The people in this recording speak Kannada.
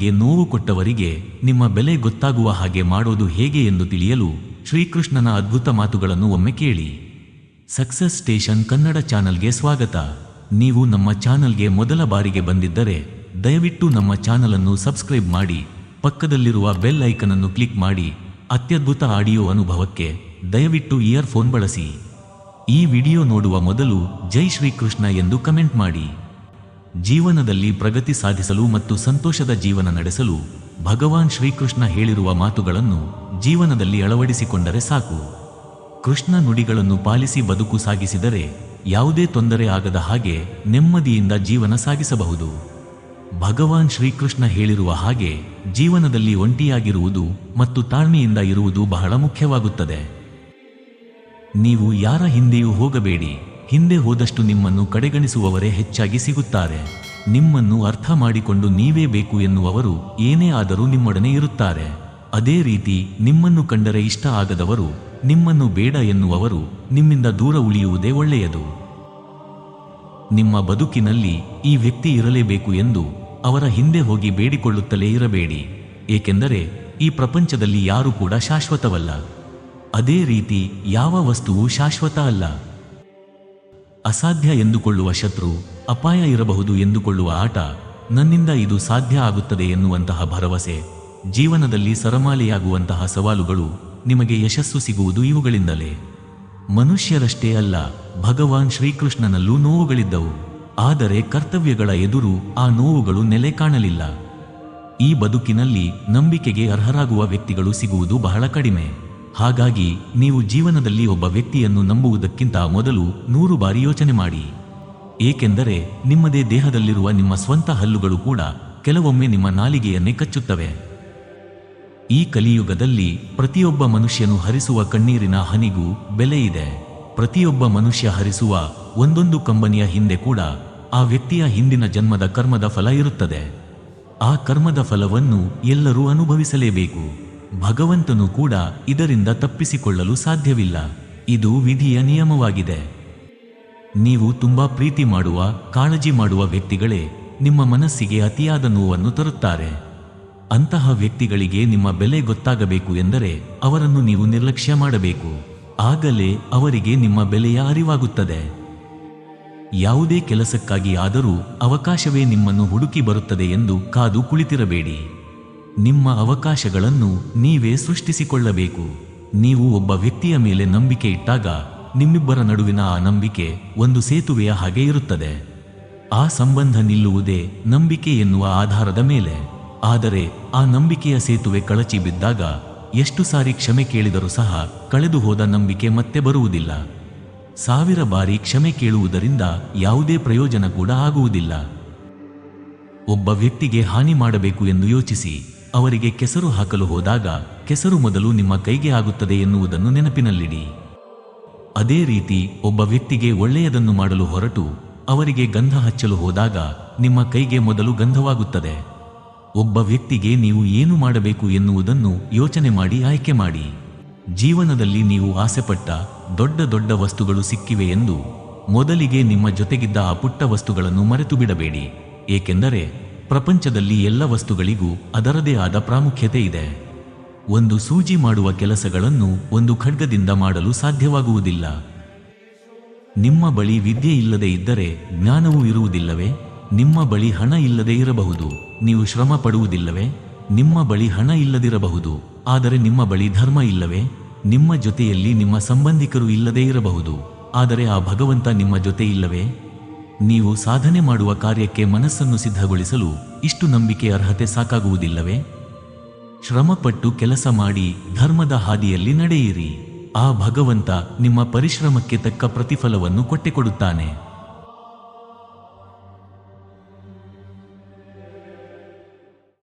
ನಿಮಗೆ ನೋವು ಕೊಟ್ಟವರಿಗೆ ನಿಮ್ಮ ಬೆಲೆ ಗೊತ್ತಾಗುವ ಹಾಗೆ ಮಾಡೋದು ಹೇಗೆ ಎಂದು ತಿಳಿಯಲು ಶ್ರೀಕೃಷ್ಣನ ಅದ್ಭುತ ಮಾತುಗಳನ್ನು ಒಮ್ಮೆ ಕೇಳಿ. ಸಕ್ಸಸ್ ಸ್ಟೇಷನ್ ಕನ್ನಡ ಚಾನಲ್ಗೆ ಸ್ವಾಗತ. ನೀವು ನಮ್ಮ ಚಾನಲ್ಗೆ ಮೊದಲ ಬಾರಿಗೆ ಬಂದಿದ್ದರೆ ದಯವಿಟ್ಟು ನಮ್ಮ ಚಾನಲ್ ಅನ್ನು ಸಬ್ಸ್ಕ್ರೈಬ್ ಮಾಡಿ, ಪಕ್ಕದಲ್ಲಿರುವ ಬೆಲ್ ಐಕನ್ ಅನ್ನು ಕ್ಲಿಕ್ ಮಾಡಿ, ಅತ್ಯದ್ಭುತ ಆಡಿಯೋ ಅನುಭವಕ್ಕೆ ದಯವಿಟ್ಟು ಇಯರ್ಫೋನ್ ಬಳಸಿ. ಈ ವಿಡಿಯೋ ನೋಡುವ ಮೊದಲು ಜೈ ಶ್ರೀಕೃಷ್ಣ ಎಂದು ಕಮೆಂಟ್ ಮಾಡಿ. ಜೀವನದಲ್ಲಿ ಪ್ರಗತಿ ಸಾಧಿಸಲು ಮತ್ತು ಸಂತೋಷದ ಜೀವನ ನಡೆಸಲು ಭಗವಾನ್ ಶ್ರೀಕೃಷ್ಣ ಹೇಳಿರುವ ಮಾತುಗಳನ್ನು ಜೀವನದಲ್ಲಿ ಅಳವಡಿಸಿಕೊಂಡರೆ ಸಾಕು. ಕೃಷ್ಣ ನುಡಿಗಳನ್ನು ಪಾಲಿಸಿ ಬದುಕು ಸಾಗಿಸಿದರೆ ಯಾವುದೇ ತೊಂದರೆ ಆಗದ ಹಾಗೆ ನೆಮ್ಮದಿಯಿಂದ ಜೀವನ ಸಾಗಿಸಬಹುದು. ಭಗವಾನ್ ಶ್ರೀಕೃಷ್ಣ ಹೇಳಿರುವ ಹಾಗೆ ಜೀವನದಲ್ಲಿ ಒಂಟಿಯಾಗಿರುವುದು ಮತ್ತು ತಾಳ್ಮೆಯಿಂದ ಇರುವುದು ಬಹಳ ಮುಖ್ಯವಾಗುತ್ತದೆ. ನೀವು ಯಾರ ಹಿಂದೆಯೂ ಹೋಗಬೇಡಿ. ಹಿಂದೆ ಹೋದಷ್ಟು ನಿಮ್ಮನ್ನು ಕಡೆಗಣಿಸುವವರೇ ಹೆಚ್ಚಾಗಿ ಸಿಗುತ್ತಾರೆ. ನಿಮ್ಮನ್ನು ಅರ್ಥ ಮಾಡಿಕೊಂಡು ನೀವೇ ಬೇಕು ಎನ್ನುವವರು ಏನೇ ಆದರೂ ನಿಮ್ಮೊಡನೆ ಇರುತ್ತಾರೆ. ಅದೇ ರೀತಿ ನಿಮ್ಮನ್ನು ಕಂಡರೆ ಇಷ್ಟ ಆಗದವರು ನಿಮ್ಮನ್ನು ಬೇಡ ಎನ್ನುವವರು ನಿಮ್ಮಿಂದ ದೂರ ಉಳಿಯುವುದೇ ಒಳ್ಳೆಯದು. ನಿಮ್ಮ ಬದುಕಿನಲ್ಲಿ ಈ ವ್ಯಕ್ತಿ ಇರಲೇಬೇಕು ಎಂದು ಅವರ ಹಿಂದೆ ಹೋಗಿ ಬೇಡಿಕೊಳ್ಳುತ್ತಲೇ ಇರಬೇಡಿ. ಏಕೆಂದರೆ ಈ ಪ್ರಪಂಚದಲ್ಲಿ ಯಾರೂ ಕೂಡ ಶಾಶ್ವತವಲ್ಲ. ಅದೇ ರೀತಿ ಯಾವ ವಸ್ತುವು ಶಾಶ್ವತ ಅಲ್ಲ. ಅಸಾಧ್ಯ ಎಂದುಕೊಳ್ಳುವ ಶತ್ರು ಅಪಾಯ ಇರಬಹುದು ಎಂದುಕೊಳ್ಳುವ ಆಟ ನನ್ನಿಂದ ಇದು ಸಾಧ್ಯ ಆಗುತ್ತದೆ ಎನ್ನುವಂತಹ ಭರವಸೆ, ಜೀವನದಲ್ಲಿ ಸರಮಾಲೆಯಾಗುವಂತಹ ಸವಾಲುಗಳು ನಿಮಗೆ ಯಶಸ್ಸು ಸಿಗುವುದು ಇವುಗಳಿಂದಲೇ. ಮನುಷ್ಯರಷ್ಟೇ ಅಲ್ಲ, ಭಗವಾನ್ ಶ್ರೀಕೃಷ್ಣನಲ್ಲೂ ನೋವುಗಳಿದ್ದವು, ಆದರೆ ಕರ್ತವ್ಯಗಳ ಎದುರು ಆ ನೋವುಗಳು ನೆಲೆ ಕಾಣಲಿಲ್ಲ. ಈ ಬದುಕಿನಲ್ಲಿ ನಂಬಿಕೆಗೆ ಅರ್ಹರಾಗುವ ವ್ಯಕ್ತಿಗಳು ಸಿಗುವುದು ಬಹಳ ಕಡಿಮೆ. ಹಾಗಾಗಿ ನೀವು ಜೀವನದಲ್ಲಿ ಒಬ್ಬ ವ್ಯಕ್ತಿಯನ್ನು ನಂಬುವುದಕ್ಕಿಂತ ಮೊದಲು ನೂರು ಬಾರಿ ಯೋಚನೆ ಮಾಡಿ. ಏಕೆಂದರೆ ನಿಮ್ಮದೇ ದೇಹದಲ್ಲಿರುವ ನಿಮ್ಮ ಸ್ವಂತ ಹಲ್ಲುಗಳು ಕೂಡ ಕೆಲವೊಮ್ಮೆ ನಿಮ್ಮ ನಾಲಿಗೆಯನ್ನೇ ಕಚ್ಚುತ್ತವೆ. ಈ ಕಲಿಯುಗದಲ್ಲಿ ಪ್ರತಿಯೊಬ್ಬ ಮನುಷ್ಯನು ಹರಿಸುವ ಕಣ್ಣೀರಿನ ಹನಿಗೂ ಬೆಲೆ ಇದೆ. ಪ್ರತಿಯೊಬ್ಬ ಮನುಷ್ಯ ಹರಿಸುವ ಒಂದೊಂದು ಕಂಬನಿಯ ಹಿಂದೆ ಕೂಡ ಆ ವ್ಯಕ್ತಿಯ ಹಿಂದಿನ ಜನ್ಮದ ಕರ್ಮದ ಫಲ ಇರುತ್ತದೆ. ಆ ಕರ್ಮದ ಫಲವನ್ನು ಎಲ್ಲರೂ ಅನುಭವಿಸಲೇಬೇಕು. ಭಗವಂತನು ಕೂಡ ಇದರಿಂದ ತಪ್ಪಿಸಿಕೊಳ್ಳಲು ಸಾಧ್ಯವಿಲ್ಲ. ಇದು ವಿಧಿಯ ನಿಯಮವಾಗಿದೆ. ನೀವು ತುಂಬಾ ಪ್ರೀತಿ ಮಾಡುವ, ಕಾಳಜಿ ಮಾಡುವ ವ್ಯಕ್ತಿಗಳೇ ನಿಮ್ಮ ಮನಸ್ಸಿಗೆ ಅತಿಯಾದ ನೋವನ್ನು ತರುತ್ತಾರೆ. ಅಂತಹ ವ್ಯಕ್ತಿಗಳಿಗೆ ನಿಮ್ಮ ಬೆಲೆ ಗೊತ್ತಾಗಬೇಕು ಎಂದರೆ ಅವರನ್ನು ನೀವು ನಿರ್ಲಕ್ಷ್ಯ ಮಾಡಬೇಕು. ಆಗಲೇ ಅವರಿಗೆ ನಿಮ್ಮ ಬೆಲೆಯ ಅರಿವಾಗುತ್ತದೆ. ಯಾವುದೇ ಕೆಲಸಕ್ಕಾಗಿ ಆದರೂ ಅವಕಾಶವೇ ನಿಮ್ಮನ್ನು ಹುಡುಕಿ ಬರುತ್ತದೆ ಎಂದು ಕಾದು ಕುಳಿತಿರಬೇಡಿ. ನಿಮ್ಮ ಅವಕಾಶಗಳನ್ನು ನೀವೇ ಸೃಷ್ಟಿಸಿಕೊಳ್ಳಬೇಕು. ನೀವು ಒಬ್ಬ ವ್ಯಕ್ತಿಯ ಮೇಲೆ ನಂಬಿಕೆ ಇಟ್ಟಾಗ ನಿಮ್ಮಿಬ್ಬರ ನಡುವಿನ ಆ ನಂಬಿಕೆ ಒಂದು ಸೇತುವೆಯ ಹಾಗೆ ಇರುತ್ತದೆ. ಆ ಸಂಬಂಧ ನಿಲ್ಲುವುದೇ ನಂಬಿಕೆ ಎನ್ನುವ ಆಧಾರದ ಮೇಲೆ. ಆದರೆ ಆ ನಂಬಿಕೆಯ ಸೇತುವೆ ಕಳಚಿ ಬಿದ್ದಾಗ ಎಷ್ಟು ಸಾರಿ ಕ್ಷಮೆ ಕೇಳಿದರೂ ಸಹ ಕಳೆದು ಹೋದ ನಂಬಿಕೆ ಮತ್ತೆ ಬರುವುದಿಲ್ಲ. ಸಾವಿರ ಬಾರಿ ಕ್ಷಮೆ ಕೇಳುವುದರಿಂದ ಯಾವುದೇ ಪ್ರಯೋಜನ ಕೂಡ ಆಗುವುದಿಲ್ಲ. ಒಬ್ಬ ವ್ಯಕ್ತಿಗೆ ಹಾನಿ ಮಾಡಬೇಕು ಎಂದು ಯೋಚಿಸಿ. ಅವರಿಗೆ ಕೆಸರು ಹಾಕಲು ಹೋದಾಗ ಕೆಸರು ಮೊದಲು ನಿಮ್ಮ ಕೈಗೆ ಆಗುತ್ತದೆ ಎನ್ನುವುದನ್ನು ನೆನಪಿನಲ್ಲಿಡಿ. ಅದೇ ರೀತಿ ಒಬ್ಬ ವ್ಯಕ್ತಿಗೆ ಒಳ್ಳೆಯದನ್ನು ಮಾಡಲು ಹೊರಟು ಅವರಿಗೆ ಗಂಧ ಹಚ್ಚಲು ಹೋದಾಗ ನಿಮ್ಮ ಕೈಗೆ ಮೊದಲು ಗಂಧವಾಗುತ್ತದೆ. ಒಬ್ಬ ವ್ಯಕ್ತಿಗೆ ನೀವು ಏನು ಮಾಡಬೇಕು ಎನ್ನುವುದನ್ನು ಯೋಚನೆ ಮಾಡಿ ಆಯ್ಕೆ ಮಾಡಿ. ಜೀವನದಲ್ಲಿ ನೀವು ಆಸೆಪಟ್ಟ ದೊಡ್ಡ ದೊಡ್ಡ ವಸ್ತುಗಳು ಸಿಕ್ಕಿವೆ ಎಂದು ಮೊದಲಿಗೆ ನಿಮ್ಮ ಜೊತೆಗಿದ್ದ ಆ ಪುಟ್ಟ ವಸ್ತುಗಳನ್ನು ಮರೆತು ಬಿಡಬೇಡಿ. ಏಕೆಂದರೆ ಪ್ರಪಂಚದಲ್ಲಿ ಎಲ್ಲ ವಸ್ತುಗಳಿಗೂ ಅದರದೇ ಆದ ಪ್ರಾಮುಖ್ಯತೆ ಇದೆ. ಒಂದು ಸೂಜಿ ಮಾಡುವ ಕೆಲಸಗಳನ್ನು ಒಂದು ಖಡ್ಗದಿಂದ ಮಾಡಲು ಸಾಧ್ಯವಾಗುವುದಿಲ್ಲ. ನಿಮ್ಮ ಬಳಿ ವಿದ್ಯೆ ಇಲ್ಲದೆ ಇದ್ದರೆ ಜ್ಞಾನವೂ ಇರುವುದಿಲ್ಲವೇ? ನಿಮ್ಮ ಬಳಿ ಹಣ ಇಲ್ಲದೆ ಇರಬಹುದು. ನೀವು ಶ್ರಮ ಪಡುವುದಿಲ್ಲವೇ? ನಿಮ್ಮ ಬಳಿ ಹಣ ಇಲ್ಲದಿರಬಹುದು. ಆದರೆ ನಿಮ್ಮ ಬಳಿ ಧರ್ಮ ಇಲ್ಲವೇ? ನಿಮ್ಮ ಜೊತೆಯಲ್ಲಿ ನಿಮ್ಮ ಸಂಬಂಧಿಕರು ಇಲ್ಲದೇ ಇರಬಹುದು. ಆದರೆ ಆ ಭಗವಂತ ನಿಮ್ಮ ಜೊತೆ ಇಲ್ಲವೇ? ನೀವು ಸಾಧನೆ ಮಾಡುವ ಕಾರ್ಯಕ್ಕೆ ಮನಸ್ಸನ್ನು ಸಿದ್ಧಗೊಳಿಸಲು ಇಷ್ಟು ನಂಬಿಕೆ ಅರ್ಹತೆ ಸಾಕಾಗುವುದಿಲ್ಲವೇ? ಶ್ರಮಪಟ್ಟು ಕೆಲಸ ಮಾಡಿ ಧರ್ಮದ ಹಾದಿಯಲ್ಲಿ ನಡೆಯಿರಿ. ಆ ಭಗವಂತ ನಿಮ್ಮ ಪರಿಶ್ರಮಕ್ಕೆ ತಕ್ಕ ಪ್ರತಿಫಲವನ್ನು ಕೊಟ್ಟೆ ಕೊಡುತ್ತಾನೆ.